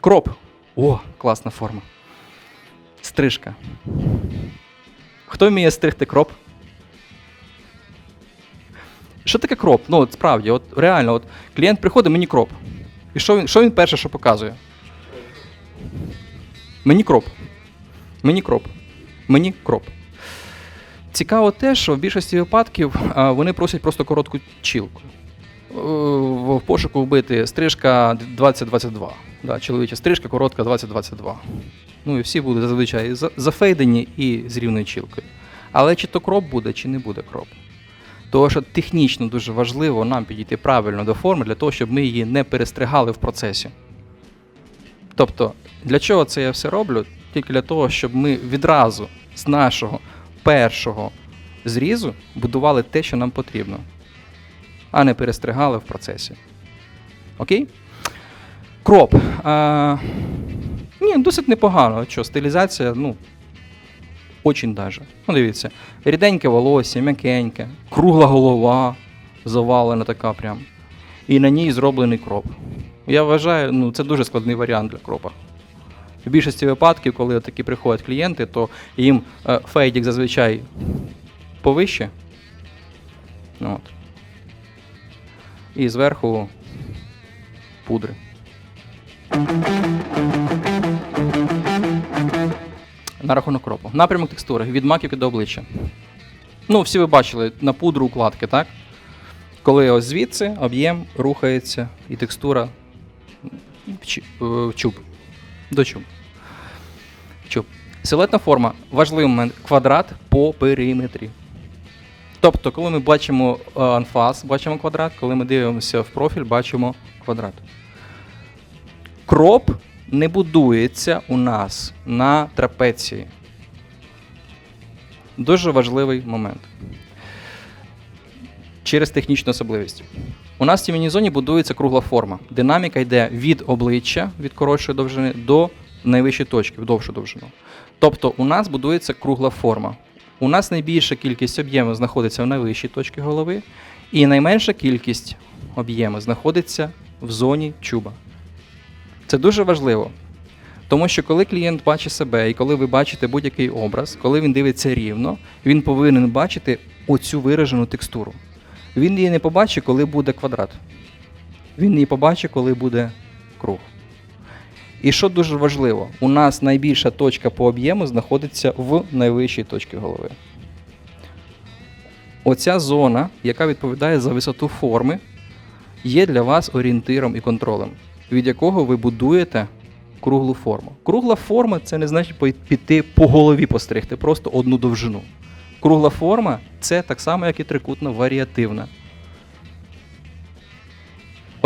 Кроп. О, класна форма. Стрижка. Хто вміє стригти кроп? Що таке кроп? Ну, от справді, от реально, от клієнт приходить, мені кроп. І що він, що він перше, що показує? Мені кроп. Мені кроп. Мені кроп. Цікаво те, що в більшості випадків вони просять просто коротку чілку. В пошуку вбити стрижка 2022. Да, чоловіча стрижка коротка 2022. Ну і всі будуть зазвичай зафейдені і з рівною чілкою. Але чи то кроп буде, чи не буде кроп. Тому що технічно дуже важливо нам підійти правильно до форми для того, щоб ми її не перестригали в процесі. Тобто, для чого це я все роблю? Тільки для того, щоб ми відразу з нашого першого зрізу будували те, що нам потрібно, а не перестригали в процесі. Окей? Кроп. А, ні, досить непогано. Що, стилізація, ну, очень даже. Ну, дивіться, ріденьке волосся, м'якеньке, кругла голова, завалена така прям. І на ній зроблений кроп. Я вважаю, ну, це дуже складний варіант для кропа. В більшості випадків, коли такі приходять клієнти, то їм е, фейдік зазвичай повище. От. І зверху пудри. На рахунок кропу. Напрямок текстури від маківки до обличчя. Ну, всі ви бачили на пудру укладки, так? Коли ось звідси об'єм рухається і текстура в чуб. До чуб. Чуб. Силуетна форма. Важливий момент. Квадрат по периметрі. Тобто, коли ми бачимо е, анфас, бачимо квадрат, коли ми дивимося в профіль, бачимо квадрат. Кроп не будується у нас на трапеції. Дуже важливий момент. Через технічну особливість. У нас в тім'яній зоні будується кругла форма. Динаміка йде від обличчя, від коротшої довжини до найвищої точки, в довшу довжину. Тобто у нас будується кругла форма. У нас найбільша кількість об'єму знаходиться в найвищій точці голови, і найменша кількість об'єму знаходиться в зоні чуба. Це дуже важливо. Тому що коли клієнт бачить себе і коли ви бачите будь-який образ, коли він дивиться рівно, він повинен бачити оцю виражену текстуру. Він її не побачить, коли буде квадрат. Він її побачить, коли буде круг. І що дуже важливо, у нас найбільша точка по об'єму знаходиться в найвищій точці голови. Оця зона, яка відповідає за висоту форми, є для вас орієнтиром і контролем, від якого ви будуєте круглу форму. Кругла форма це не значить піти по голові постригти, просто одну довжину. Кругла форма це так само, як і трикутна варіативна.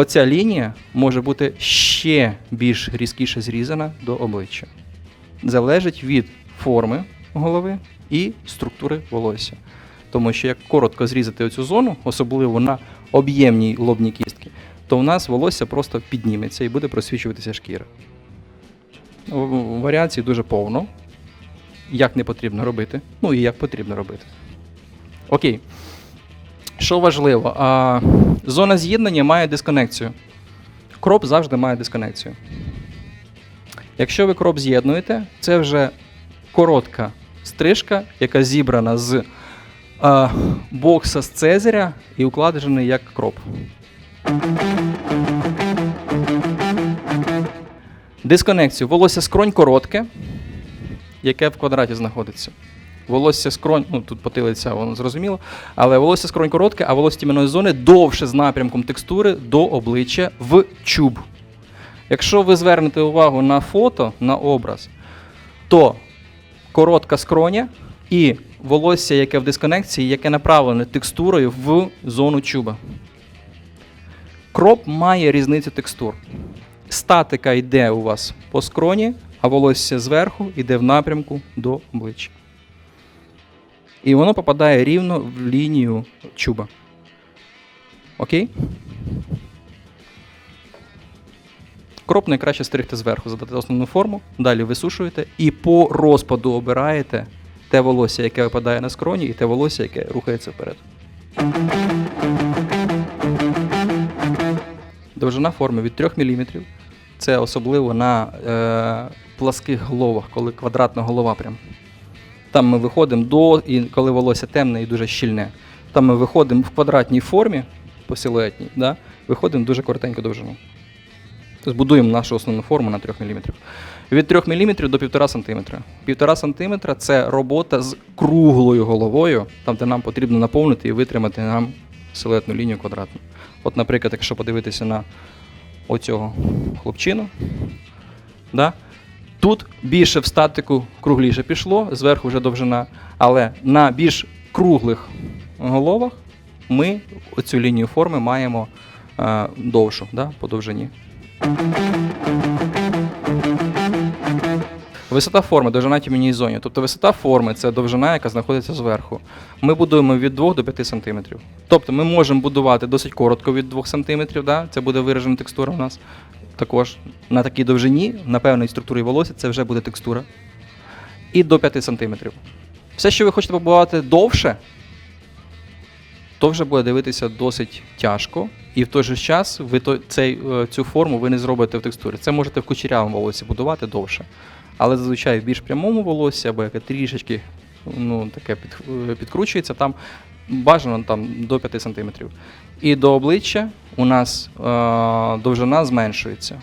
Оця лінія може бути ще більш різкіше зрізана до обличчя. Залежить від форми голови і структури волосся. Тому що як коротко зрізати оцю зону, особливо на об'ємній лобній кістці, то у нас волосся просто підніметься і буде просвічуватися шкіра. Варіацій дуже повно. Як не потрібно робити, ну і як потрібно робити. Окей. Що важливо, а, зона з'єднання має дисконекцію. Кроп завжди має дисконекцію. Якщо ви кроп з'єднуєте, це вже коротка стрижка, яка зібрана з а, бокса з Цезаря і укладений як кроп. Дисконекцію. Волосся скронь коротке, яке в квадраті знаходиться. Волосся скронь, ну тут потилиця, воно зрозуміло, але волосся скронь коротке, а волосся тім'яної зони довше з напрямком текстури до обличчя в чуб. Якщо ви звернете увагу на фото, на образ, то коротка скроня і волосся, яке в дисконекції, яке направлене текстурою в зону чуба. Кроп має різницю текстур. Статика йде у вас по скроні, а волосся зверху йде в напрямку до обличчя. І воно попадає рівно в лінію чуба. Окей? Кроп найкраще стригти зверху, задати основну форму, далі висушуєте і по розпаду обираєте те волосся, яке випадає на скроні, і те волосся, яке рухається вперед. Довжина форми від 3 мм. Це особливо на е, пласких головах, коли квадратна голова прям. Там ми виходимо до, і коли волосся темне і дуже щільне. Там ми виходимо в квадратній формі, по силуетній, да? виходимо дуже коротеньку довжину. Тобто будуємо нашу основну форму на 3 мм. Від 3 мм до 1,5 см. 1,5 см це робота з круглою головою, там, де нам потрібно наповнити і витримати нам силуетну лінію квадратну. От, наприклад, якщо подивитися на оцього хлопчину, да? Тут більше в статику кругліше пішло, зверху вже довжина, але на більш круглих головах ми оцю лінію форми маємо е, довшу да, по довжині. Висота форми, довжина тім'яній зоні. Тобто висота форми це довжина, яка знаходиться зверху. Ми будуємо від 2 до 5 см. Тобто ми можемо будувати досить коротко від 2 см, да? це буде виражена текстура у нас. Також на такій довжині, на певній структурі волосся, це вже буде текстура. І до 5 см. Все, що ви хочете побудувати довше, то вже буде дивитися досить тяжко. І в той же час ви то, цей, е, цю форму ви не зробите в текстурі. Це можете в кучерявому волосі будувати довше. Але зазвичай в більш прямому волосі, або яке трішечки ну, таке під, е, підкручується, там бажано там, до 5 см. І до обличчя у нас е, довжина зменшується.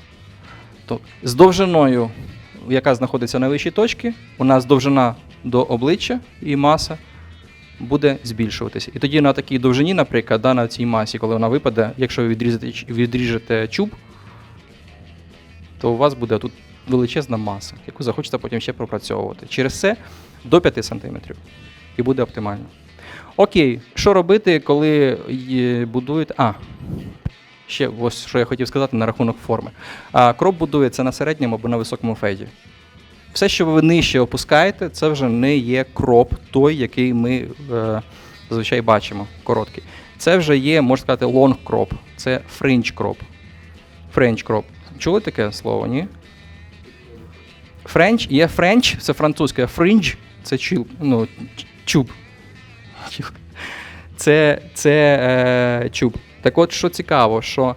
То, з довжиною, яка знаходиться на вищій точці, у нас довжина до обличчя і маса буде збільшуватися. І тоді на такій довжині, наприклад, да, на цій масі, коли вона випаде, якщо ви відрізете, відріжете чуб, то у вас буде тут величезна маса, яку захочете потім ще пропрацьовувати. Через це до 5 см. І буде оптимально. Окей, що робити, коли є- будуєте. А, ще ось що я хотів сказати на рахунок форми. А, кроп будується на середньому або на високому фейді. Все, що ви нижче опускаєте, це вже не є кроп, той, який ми е, зазвичай бачимо, короткий. Це вже є, можна сказати, long crop, це fringe crop. French crop. Чули таке слово, ні? French, є French, це французьке, fringe це чуб. Ну, ч- чуб. Це, це е, чуб. Так от, що цікаво, що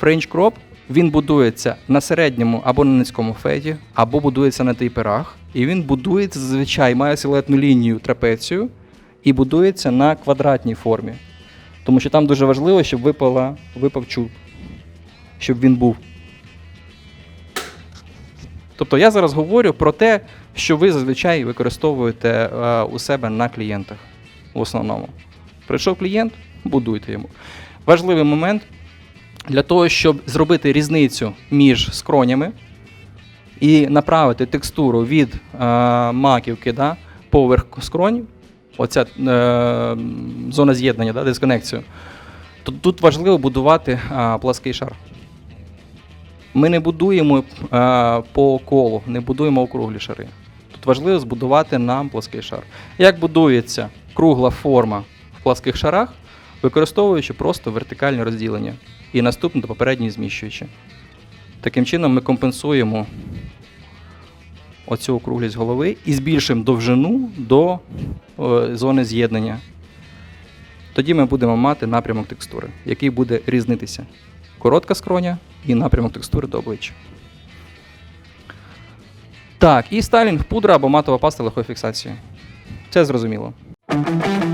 French crop він будується на середньому або на низькому феді, або будується на тейперах. І він будується зазвичай, має силуетну лінію трапецію і будується на квадратній формі. Тому що там дуже важливо, щоб випала, випав чуб, щоб він був. Тобто я зараз говорю про те, що ви зазвичай використовуєте е, у себе на клієнтах в основному. Прийшов клієнт, будуйте йому. Важливий момент для того, щоб зробити різницю між скронями і направити текстуру від е, маківки да, поверх скронів, оця е, зона з'єднання, да, дисконекцію, то тут важливо будувати е, плаский шар. Ми не будуємо е, по колу, не будуємо округлі шари. Тут важливо збудувати нам плоский шар. Як будується кругла форма в пласких шарах, використовуючи просто вертикальне розділення і наступне до попередньої зміщуючи. Таким чином ми компенсуємо оцю округлість голови і збільшуємо довжину до е, зони з'єднання. Тоді ми будемо мати напрямок текстури, який буде різнитися. Коротка скроня і напрямок текстури до обличчя. Так, і стайлінг, пудра або матова паста легкої фіксації. Це зрозуміло. Thank you.